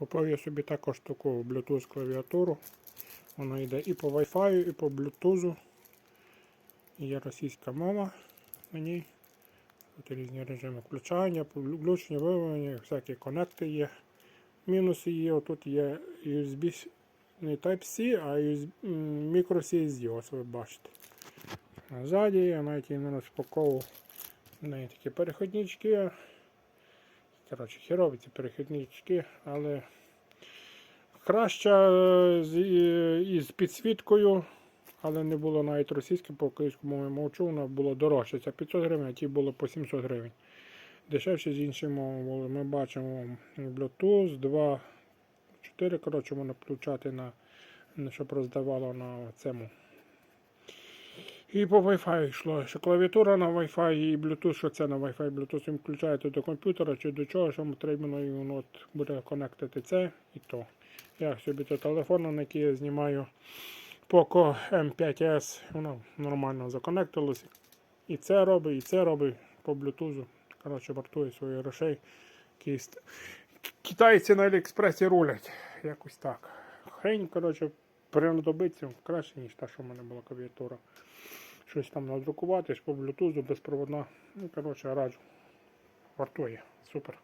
Купив я собі також таку Bluetooth клавіатуру. Вона йде і по Wi-Fi, і по Bluetooth. Є російська мова на ній. Тут різні режими включання, включення, виведення, всякі конекти є. Мінуси є, отут є USB, не Type-C, а micro CSD, ось ви бачите. А ззаді я навіть її не розпаковував. В неї такі переходнички. Коротше, херові ці перехіднички, але краща е, е, із підсвіткою, але не було навіть російське, по українському мовчу, воно було дорожче. Це 500 гривень, а ті було по 700 гривень. Дешевше з іншими мовами. Ми бачимо Bluetooth 2, 4, коротше, можна включати на щоб роздавало на цьому. І по Wi-Fi йшло. Що клавіатура на Wi-Fi і Bluetooth, що це на Wi-Fi, Bluetooth ви включаєте до комп'ютера чи до чого, що потрібно, і воно буде конектити це і то. Я собі то телефон, на який я знімаю Poco M5S, воно нормально законектилося. І це робить, і це робить по Bluetooth. Коротше, вартує свої грошей. Китайці на Аліекспресі рулять. Якось так. Хрень, коротше, принадобиться краще, ніж та, що в мене була клавіатура. Щось там надрукувати, по блютузу безпроводна. Ну, коротше, раджу. Вартує. Супер.